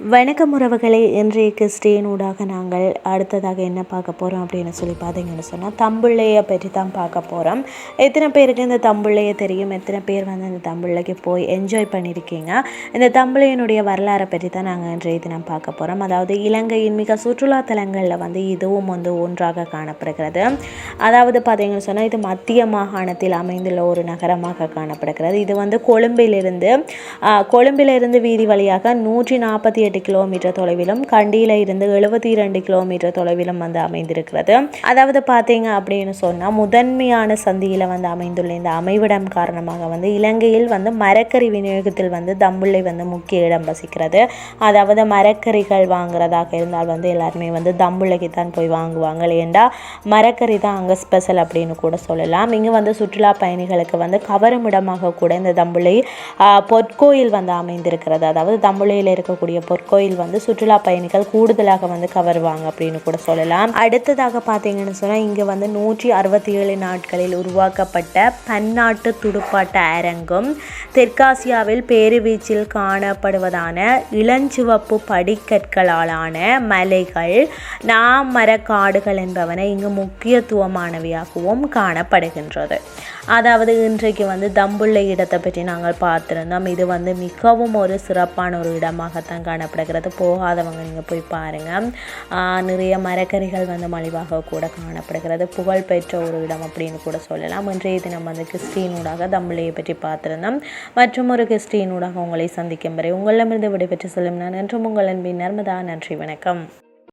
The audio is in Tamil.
வணக்கம் உறவுகளை இன்றைய கிறிஸ்டியனூடாக நாங்கள் அடுத்ததாக என்ன பார்க்க போகிறோம் அப்படின்னு சொல்லி பார்த்தீங்கன்னு சொன்னால் தம்பிள்ளையை பற்றி தான் பார்க்க போகிறோம் எத்தனை பேருக்கு இந்த தம்பிள்ளையை தெரியும்? எத்தனை பேர் வந்து இந்த தம்பிள்ளைக்கு போய் என்ஜாய் பண்ணியிருக்கீங்க? இந்த தம்பிள்ளையினுடைய வரலாறை பற்றி தான் நாங்கள் இன்றைய தினம் பார்க்க போகிறோம் அதாவது இலங்கையின் மிக சுற்றுலா தலங்களில் வந்து இதுவும் வந்து ஒன்றாக காணப்படுகிறது. அதாவது பார்த்தீங்கன்னு சொன்னால் இது மத்திய மாகாணத்தில் அமைந்துள்ள ஒரு நகரமாக காணப்படுகிறது. இது வந்து கொழும்பிலிருந்து கொழும்பிலிருந்து வீதி வழியாக நூற்றி நாற்பத்தி எட்டு கிலோமீட்டர் தொலைவிலும் கண்டியில் இருந்து எழுபத்தி இரண்டு கிலோமீட்டர் தொலைவிலும் வந்து அமைந்திருக்கிறது. அதாவது பார்த்தீங்க அப்படின்னு சொன்னால் முதன்மையான சந்தியில் வந்து அமைந்துள்ள இந்த அமைவிடம் காரணமாக வந்து இலங்கையில் வந்து மரக்கறி விநியோகத்தில் வந்து தம்புள்ளை வந்து முக்கிய இடம் வசிக்கிறது. அதாவது மரக்கறிகள் வாங்குறதாக இருந்தால் வந்து எல்லாருமே வந்து தம்புள்ளைக்கு தான் போய் வாங்குவாங்க ஏண்டா மரக்கறி தான் அங்கே ஸ்பெஷல் அப்படின்னு கூட சொல்லலாம். இங்கே வந்து சுற்றுலா பயணிகளுக்கு வந்து கவரும் இடமாக கூட இந்த தம்புள்ளை பொற்கோயில் வந்து அமைந்திருக்கிறது. அதாவது தம்புள்ளையில் இருக்கக்கூடிய பொற்கோயில் வந்து சுற்றுலா பயணிகள் கூடுதலாக வந்து கவருவாங்க அப்படின்னு கூட சொல்லலாம். அடுத்ததாக பார்த்தீங்கன்னு சொன்னால் இங்கே வந்து நூற்றி அறுபத்தி ஏழு நாட்களில் உருவாக்கப்பட்ட பன்னாட்டு துடுப்பாட்ட அரங்கும் தெற்காசியாவில் பேருவீச்சில் காணப்படுவதான இளஞ்சிவப்பு படிக்கற்களாலான மலைகள் நாமர காடுகள் என்பவன இங்கு முக்கியத்துவமானவையாகவும் காணப்படுகின்றது. அதாவது இன்றைக்கு வந்து தம்புள்ள இடத்தை பற்றி நாங்கள் பார்த்துருந்தோம். இது வந்து மிகவும் ஒரு சிறப்பான ஒரு இடமாகத்தான் காணப்படுகிறது. போகாதவங்க நீங்கள் போய் பாருங்கள் நிறைய மரக்கறிகள் வந்து மலிவாக கூட காணப்படுகிறது. புகழ்பெற்ற ஒரு இடம் அப்படின்னு கூட சொல்லலாம். இன்றைய தினம் வந்து கிறிஸ்டினூடாக தம்புளையை பற்றி பார்த்துருந்தோம். மற்றும் ஒரு கிறிஸ்டினூடாக உங்களை சந்திக்கும் வரை உங்களிடமிருந்து விடைபெற்று செல்லும் நான் என்றும் உங்கள் அன்பின் நர்மதா. நன்றி வணக்கம்.